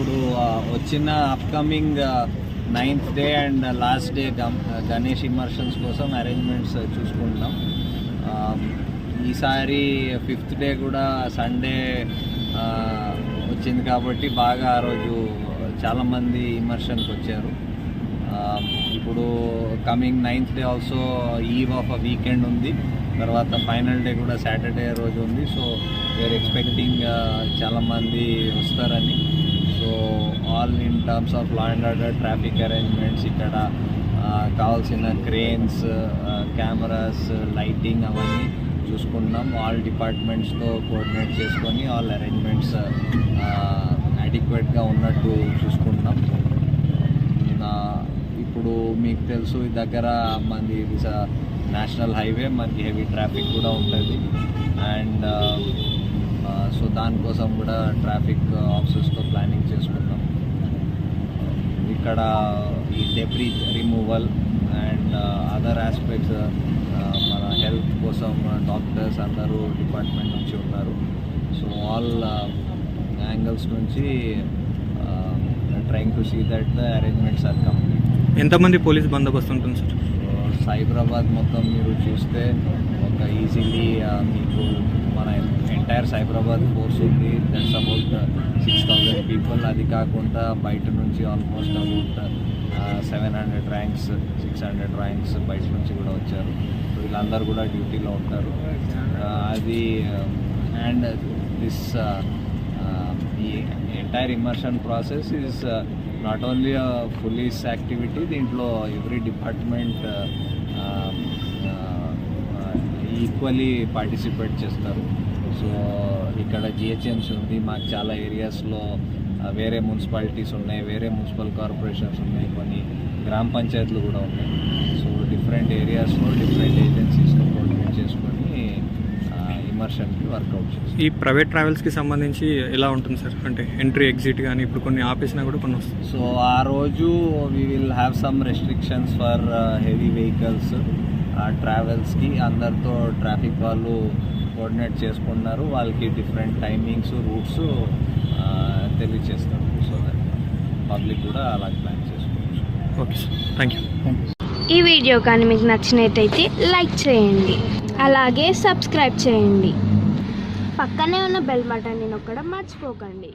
ఇప్పుడు వచ్చిన upcoming ninth day and last day Ganesh immersions కోసం అరేంజ్మెంట్స్ చూసుకుంటున్నాం. ఈసారి ఫిఫ్త్ డే కూడా సండే వచ్చింది కాబట్టి బాగా ఆ రోజు చాలామంది ఇమర్షన్కి వచ్చారు. ఇప్పుడు coming ninth day also eve of a weekend ఉంది. తర్వాత ఫైనల్ డే కూడా సాటర్డే రోజు ఉంది. సో వేర్ ఎక్స్పెక్టింగ్ చాలామంది వస్తారని. So all in terms of law and order traffic arrangements ఇక్కడ కావాల్సిన క్రేన్స్ కెమెరాస్ లైటింగ్ అవన్నీ చూసుకుంటున్నాం. ఆల్ డిపార్ట్మెంట్స్తో కోఆర్డినేట్ చేసుకొని ఆల్ అరేంజ్మెంట్స్ అడిక్వేట్గా ఉన్నట్టు చూసుకుంటున్నాం. ఇప్పుడు మీకు తెలుసు ఈ దగ్గర మనది నేషనల్ హైవే మనకి హెవీ ట్రాఫిక్ కూడా ఉంటుంది. అండ్ సో దానికోసం కూడా ట్రాఫిక్ ఆఫీసర్స్తో ప్లానింగ్ చేసుకున్నాం. ఇక్కడ ఈ debris removal and other aspects మన హెల్త్ కోసం డాక్టర్స్ అందరూ డిపార్ట్మెంట్ నుంచి ఉన్నారు. సో ఆల్ యాంగిల్స్ నుంచి trying to see that the arrangements are complete ఎంతమంది పోలీస్ బందోబస్తు ఉంటుంది సార్? సైబరాబాద్ మొత్తం మీరు చూస్తే ఒక ఈజీలీ మీకు మన ఎంటైర్ సైబరాబాద్ ఫోర్స్ ఉంది. That's about six thousand people అది కాకుండా బయట నుంచి almost about seven hundred ranks six hundred ranks బయట నుంచి కూడా వచ్చారు. వీళ్ళందరూ కూడా డ్యూటీలో ఉంటారు. Uh, అది uh, అండ్ దిస్ uh, ఈ entire immersion process is not only police activity దీంట్లో ఎవ్రీ డిపార్ట్మెంట్ ఈక్వల్లీ పార్టిసిపేట్ చేస్తారు. సో ఇక్కడ జిహెచ్ఎంసీ ఉంది మాకు చాలా ఏరియాస్లో వేరే మున్సిపాలిటీస్ ఉన్నాయి వేరే మున్సిపల్ కార్పొరేషన్స్ ఉన్నాయి కొన్ని గ్రామ పంచాయతీలు కూడా ఉన్నాయి. సో డిఫరెంట్ ఏరియాస్లో డిఫరెంట్ ఏజెన్సీస్తో కోఆర్డినేట్ చేసుకొని ఇమర్షన్కి వర్కౌట్ చేస్తాం. ఈ ప్రైవేట్ ట్రావెల్స్కి సంబంధించి ఎలా ఉంటుంది సార్? అంటే ఎంట్రీ ఎగ్జిట్ కానీ ఇప్పుడు కొన్ని ఆపేసినా కూడా కొన్ని వస్తాయి. సో ఆ రోజు we will have some restrictions for heavy vehicles ట్రావెల్స్కి అందరితో ట్రాఫిక్ వాళ్ళు కోఆర్డినేట్ చేసుకున్నారు వాళ్ళకి డిఫరెంట్ టైమింగ్స్ రూట్స్ తెలియచేస్తారు. సో దట్ పబ్లిక్ కూడా అలా ప్లాన్ చేసుకోవచ్చు. ఓకే సార్ థ్యాంక్ యూ ఈ వీడియో కానీ మీకు నచ్చినట్టయితే లైక్ చేయండి. అలాగే సబ్స్క్రైబ్ చేయండి. పక్కనే ఉన్న బెల్ బటన్ని నొక్కడం మర్చిపోకండి.